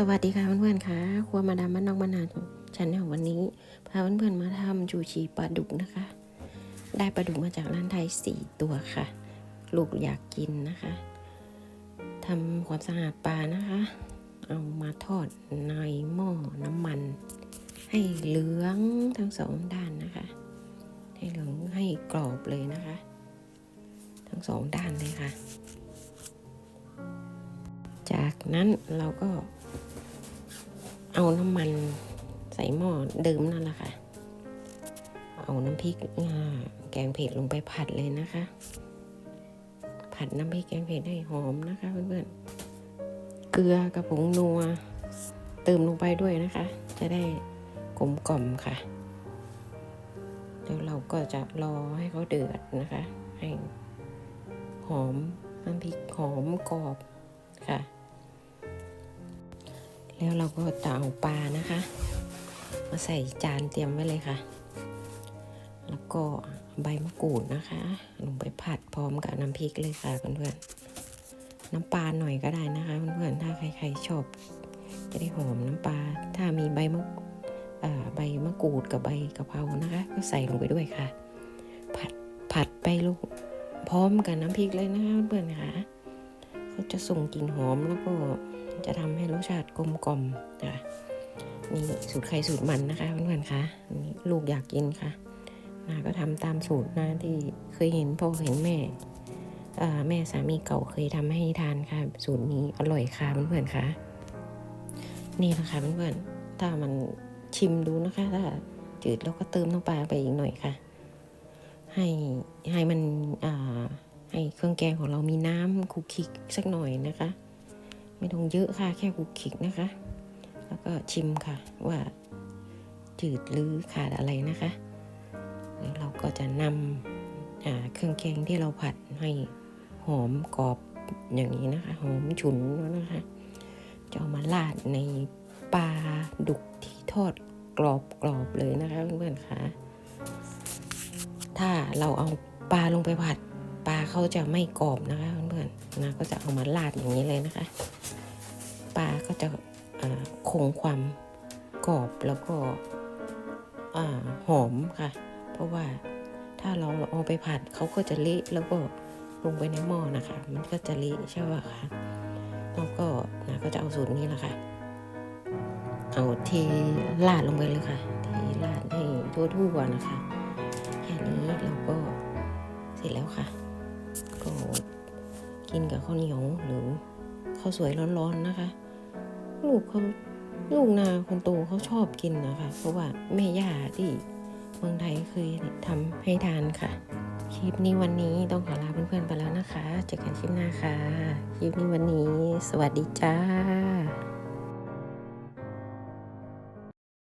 สวัสดีค่ะเพื่อนๆค่ะครัวมาดามบ้านนอกบ้านนาฉันเนี่ยวันนี้พาเพื่อนๆมาทำจูชีปลาดุกนะคะ ได้ปลาดุกมาจากร้านไทยสี่ตัวค่ะ ลูกอยากกินนะคะทำความสะอาดปลานะคะ เอามาทอดในหม้อน้ำมัน ให้เหลืองทั้งสองด้านนะคะ ให้เหลืองให้กรอบเลยนะคะ ทั้งสองด้านเลยค่ะ จากนั้นเราก็ เอาน้ำมันใส่หม้อเดิมนั่นแหละค่ะ เอาน้ำพริกแกงเผ็ดลงไปผัดเลยนะคะ ผัดน้ำพริกแกงเผ็ดให้หอมนะคะเพื่อนๆ เกลือกับผงนัวเติมลงไปด้วยนะคะ จะได้กลมกล่อมค่ะ แล้วเราก็จะรอให้เขาเดือดนะคะ ให้หอมน้ำพริกหอมกรอบค่ะ แล้วเราก็จะเอาปลานะคะ มาใส่จานเตรียมไว้เลยค่ะ แล้วก็ใบมะกรูดนะคะ ลงไปผัดพร้อมกับน้ำพริกเลยค่ะเพื่อนๆ น้ำปลาหน่อยก็ได้นะคะเพื่อนๆ ถ้าใครๆชอบ จะได้หอมน้ำปลา ถ้ามีใบมะใบมะกรูดกับใบกะเพรานะคะ ก็ใส่ลงไปด้วยค่ะ ผัดผัดไปลูกพร้อมกับน้ำพริกเลยนะคะเพื่อนๆค่ะเขาจะส่งกลิ่นหอมแล้วก็ จะทำให้รสชาติกลมกล่อมค่ะนี่สูตรใครสูตรมันนะคะเพื่อนๆคะนี่ลูกอยากกินค่ะนาก็ทำตามสูตรนะที่เคยเห็นพ่อเห็นแม่แม่สามีเก่าเคยทำให้ทานค่ะ สูตรนี้อร่อยค่ะเพื่อนๆคะนี่นะคะเพื่อนๆถ้ามันชิมดูนะคะ ถ้าจืดแล้วก็เติมน้ำปลาไปอีกหน่อยค่ะ ให้ให้มันให้เครื่องแกงของเรามีน้ำคุกคิกสักหน่อยนะคะ ไม่ต้องเยอะค่ะ แค่คุกคิกนะคะ แล้วก็ชิมค่ะว่าจืดหรือขาดอะไรนะคะแล้วเราก็จะนำเครื่องแกงที่เราผัดให้หอมกรอบอย่างนี้นะคะ หอมฉุนแล้วนะคะ จะเอามาราดในปลาดุกที่ทอดกรอบกรอบๆเลยนะคะเพื่อนๆค่ะถ้าเราเอาปลาลงไปผัด ปลาเขาจะไม่กรอบนะคะเพื่อนๆนะก็จะเอามาราดอย่างนี้เลยนะคะ ปลาก็จะคงความกรอบแล้วก็หอมค่ะ เพราะว่าถ้าเราเอาไปผัดเขาก็จะเละแล้วก็ลงไปในหม้อนะคะ มันก็จะเละใช่ป่ะคะแล้วก็นะก็จะเอาสูตรนี้แหละค่ะเอาเทราดลงไปเลยค่ะเทราดให้ทั่วๆนะคะแค่นี้เราก็เสร็จแล้วค่ะ ก็กินกับข้าวเหนียวหรือข้าวสวยร้อนๆนะคะ ลูกเขาลูกนาคนโตเขาชอบกินนะคะ เพราะว่าแม่ย่าที่เมืองไทยเคยทำให้ทานค่ะ คลิปนี้วันนี้ต้องขอลาเพื่อนๆไปแล้วนะคะเจอกันคลิปหน้าค่ะ คลิปนี้วันนี้ สวัสดีจ้า